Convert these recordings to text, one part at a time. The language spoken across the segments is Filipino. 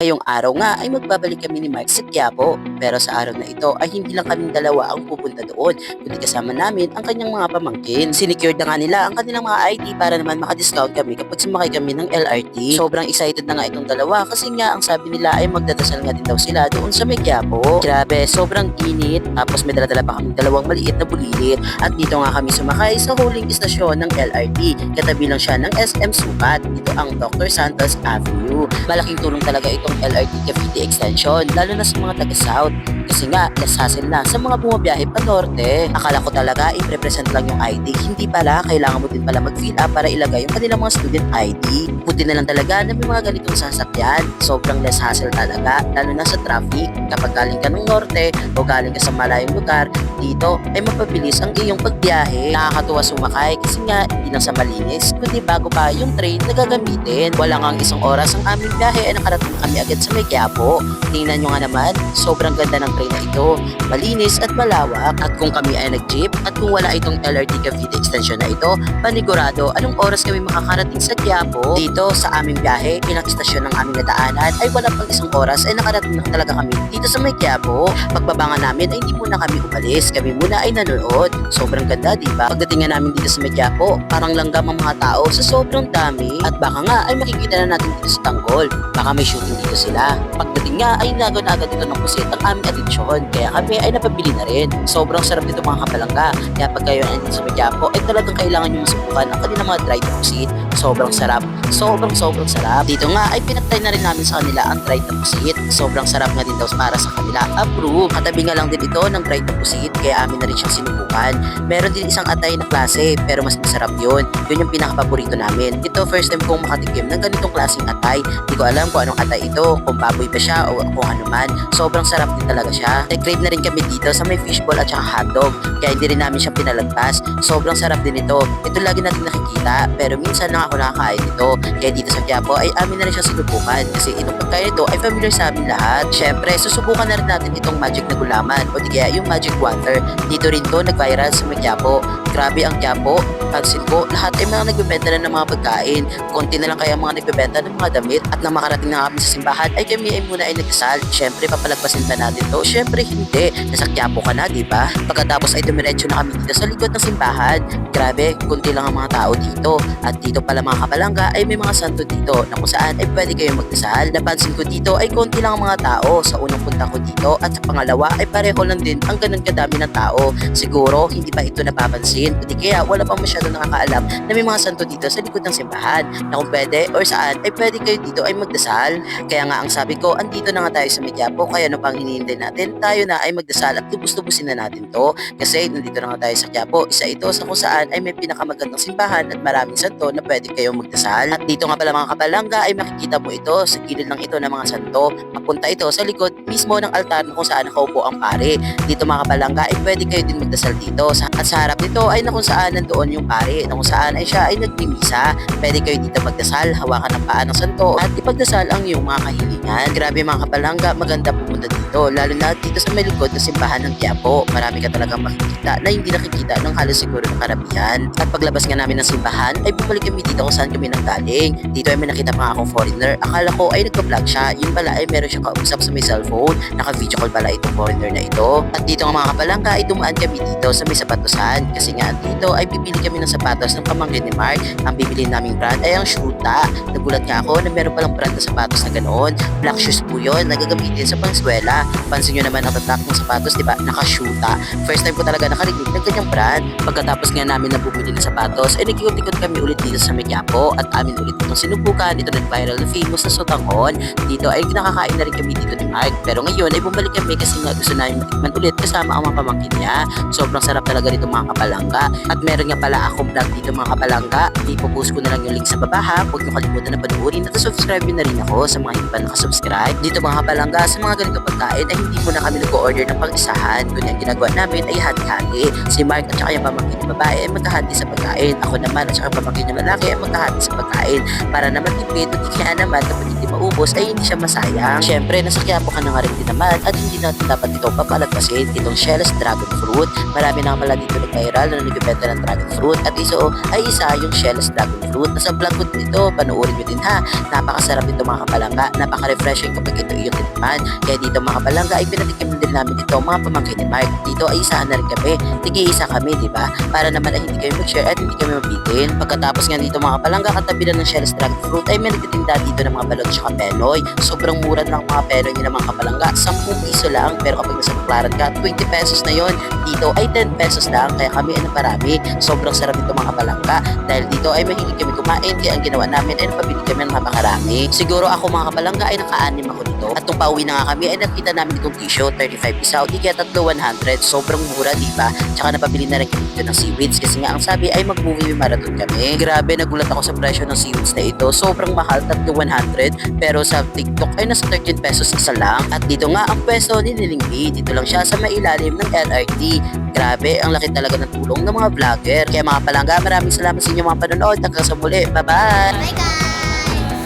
Ngayong araw nga ay magbabalik kami ni Mark sa Quiapo. Pero sa araw na ito ay hindi lang kaming dalawa ang pupunta doon, kundi kasama namin ang kanyang mga pamangkin. Sinecured na nga nila ang kanilang mga ID para naman makadiscount kami kapag sumakay kami ng LRT. Sobrang excited na nga itong dalawa kasi nga ang sabi nila ay magdadasal nga din daw sila doon sa may Quiapo. Grabe, sobrang init. Tapos may dala-dala pa kami dalawang maliit na bulilit. At dito nga kami sumakay sa huling istasyon ng LRT. Katabi lang siya ng SM Sukat. Ito ang Dr. Santos Avenue. Malaking tulong talaga itong LRT Cavite Extension, lalo na sa mga taga-South. Kasi nga, less na sa mga bumabiyahe pa norte. Akala ko talaga i-represent lang yung ID. Hindi pala, kailangan mo din pala mag-fill up para ilagay yung kanilang mga student ID. Buti na lang talaga na may mga ganitong sasakyan. Sobrang less hassle talaga, lalo na sa traffic. Kapag galing ka ng norte o galing ka sa malayong lugar, dito ay mapabilis ang iyong pagbiyahe. Nakakatuwa sumakay kasi nga hindi lang sa malinis, kundi bago pa yung train na gagamitin. Wala nga isang oras ang aming biyahe ay nakarating kami agad sa may Quiapo. Tingnan nyo nga naman, sobrang ganda ng train na ito. Malinis at malawak. At kung kami ay nag-jeep at kung wala itong LRT Cavite extension na ito, panigurado anong oras kami makakarating sa Quiapo. Dito sa aming biyahe, ilang istasyon ng aming nadaanan ay wala pang isang oras ay nakarating na talaga kami dito sa may Quiapo. Pagbabangan namin ay hindi muna kami umalis. Kami muna ay nanonood. Sobrang ganda, di ba? Pagdating nga namin dito sa may Quiapo, parang langgam ang mga tao sa sobrang dami. At baka nga ay makikita na natin dito sa Tanggol. Baka may shooting dito sila. Pagdating nga ay nagaw na agad ito ng pusit ang aming atensyon. Kaya kami ay napabili na rin. Sobrang sarap nito mga kapalangga. Kaya pag kayo ay nandito sa Quiapo, ay talagang kailangan nyo masubukan ang kanilang mga dried pusit. Sobrang sarap. Sobrang sobrang sarap. Dito nga ay pinatry na rin namin sa kanila ang dried na pusit. Sobrang sarap nga din daw para sa kanila. Approve. Katabi nga lang din ito ng dried na pusit. Kaya amin na rin siyang sinubukan. Meron din isang atay na klase pero mas masarap yun. Yun yung pinaka-paborito namin. Ito first time kong makatikim ng ganitong klaseng atay. Hindi ko alam kung anong atay ito, kung baboy ba siya o kung ano man. Sobrang sarap din talaga siya. Nag-crave na rin kami dito sa may fishball at saka hotdog. Kaya hindi rin namin siya pinalagpas. Sobrang sarap din ito. Ito lagi natin nakikita pero minsan lang ako nakakain ito. Kaya dito sa Quiapo ay amin na rin siya sinubukan kasi itong pagkain ito ay familiar sa amin lahat. Syempre, susubukan na rin natin itong magic na gulaman o di kaya yung magic water. Dito rin to nag-viral sa may Quiapo. Grabe ang Quiapo. Pansin ko, lahat ay mga nagbebenta na ng mga pagkain. Konti na lang kaya mga nagbebenta ng mga damit at nang makarating na kami sa simbahan ay kami ay muna ay nagdasal. Syempre, papalagpasin ba natin to? Syempre, hindi. Nasa Quiapo ka na, di ba? Pagkatapos ay dumiretso na kami dito sa likod ng simbahan. Grabe, konti lang ang mga tao dito. At dito pala mga kapalangga ay may mga santo dito na kung saan ay pwede kayong magdasal. Napansin ko dito ay konti lang ang mga tao sa unang punta ko dito at sa pangalawa ay pareho lang din ang ganun kadami ng tao. Siguro hindi pa ito napapansin kundi kaya wala pa masyado nakakaalam na may mga santo dito sa likod ng simbahan na kung pwede or saan ay pwede kayo dito ay magdasal. Kaya nga ang sabi ko, andito na nga tayo sa Medyapo kaya ano pang hinihintay natin, tayo na ay magdasal at lubos-lubusin na natin to. Kasi nandito na nga tayo sa Quiapo, isa ito sa kung saan ay may pinakamagandang simbahan at maraming santo na pwede kayong magdasal. At dito nga pala mga kapalangga ay makikita mo ito sa gilid lang ito ng mga santo. Papunta ito sa likod mismo ng altar kung saan nakaupo ang pare. Dito mga kapalangga ay pwede kayo din magdasal dito. At sa harap nito ay na kung saan nandoon yung pare, na kung saan ay siya ay nagmimisa. Pwede kayo dito magdasal, hawakan ng paa ng santo at ipagdasal ang iyong mga kahilingan. Grabe mga kapalangga, maganda pumunta dito. Lalo na dito sa may likod na simbahan ng Quiapo. Marami ka talagang makikita na hindi nakikita ng halos siguro ng karamihan. At paglabas nga namin ng simbahan, ay bumalik kami dito kung saan kami nang galing. Dito ay may nakita pa akong foreigner. Akala ko ay nagpa-vlog siya. Yun pala ay meron siyang kausap sa may cellphone. Naka-video call pala itong foreigner na ito. At dito nga mga kapalangga ay dumaan kami dito sa may sapatosan. Kasi nga dito ay bibili kami ng sapatos ng pamangkin ni Mark. Ang bibili naming brand ay ang Shuta. Nagulat nga ako na meron palang brand na sapatos na ganoon. Black shoes po yun, nagagamitin sa pangswela. Pansin nyo naman ang tatak ng sapatos, di ba? Naka-Shuta. First time ko talaga nakarinig ng ganyang brand. Pagkatapos nga namin na bumili ng sapatos, ay nagikot-ikot kami ulit dito sa Mequiapo at amin ulit itong sinubukan. Ito nag-viral na famous na sotanghon. Dito ay nakakain na rin kami dito ni Mark. Pero ngayon ay bumalik kami kasi nga gusto namin matikman ulit kasama ang mga pamangkin niya. Sobrang sarap talaga nito mga kapalangga. At meron nga pala akong vlog dito mga kapalangga. Ipopost ko na lang yung link sa baba ha. Huwag niyo kalimutan na panuorin at subscribe na rin ako sa mga hindi pa nakasubscribe. Dito mga kapalangga, sa mga ganito pagkain ay hindi muna kami nag-order ng pang-isahan. Kundi ang ginagawa namin ay hati-hati. Si Mark at saka yung pamangkin niya babae ay magkahati sa pagkain. Ako naman at saka pamangkin niya lalaki ay magkahati sa pagkain para naman tipid at kaya naman kapag hindi maubos ay hindi siya masayang. Siyempre, nasa Quiapo ka na nga rin din naman at hindi natin dapat ito papalagpasin itong shellless dragon fruit. Marami na pala dito nag-viral na nagbibenta ng dragon fruit at iso ay isa yung shellless dragon fruit. Nasa vlog ko dito, panoorin nyo din ha. Napakasarap ito mga kapalangga, napaka-refreshing kapag ito iyong tinikman. Kaya dito mga kapalangga ay pinatikim din namin ito mga pamangkin ni Mark. Dito ay isahan na rin kami. Tigi-isa kami, di ba? Para naman ay hindi kami mag-share at hindi kami mabitin. Pagkatapos nga dito mga kapalangga, katabi na ng shellless dragon fruit ay may nagtitinda dito ng mga balot at penoy. Sobrang mura ng mga penoy nila mga kapalangga. 10 piso lang. Pero kapag nasa Baclaran ka, 20 pesos na yon. Dito ay 10 pesos lang. Kaya kami ay naparami. Sobrang sarap ito mga kapalangga. Dahil dito ay mahilig kami kumain. Kaya ang ginawa namin ay napabili kami ng napakarami. Siguro ako mga kapalangga ay naka-anim ako dito. At nung pauwi na nga kami ay nakita namin itong t-shirt 35 piso. Di kaya tatlo 100. Sobrang mura, di ba? Tsaka napabili na rin kami dito ng seaweeds kasi nga ang sabi ay mag-movie marathon kami. Grabe, nagulat ako sa presyo ng seaweeds na ito. Sobrang mahal, tatlo 100 pero sa TikTok ay nasa 13 pesos isa lang. At dito nga ang pwesto ni Nilingbi. Dito lang siya sa mailalim ng LRT. Grabe, ang laki talaga ng tulong ng mga vlogger. Kaya mga palangga, maraming salamat sa inyo mga panonood. Hanggang sa muli. Bye-bye! Bye guys!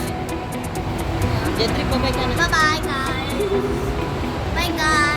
Jet trip, bye-bye ka na. Bye-bye guys! Bye guys!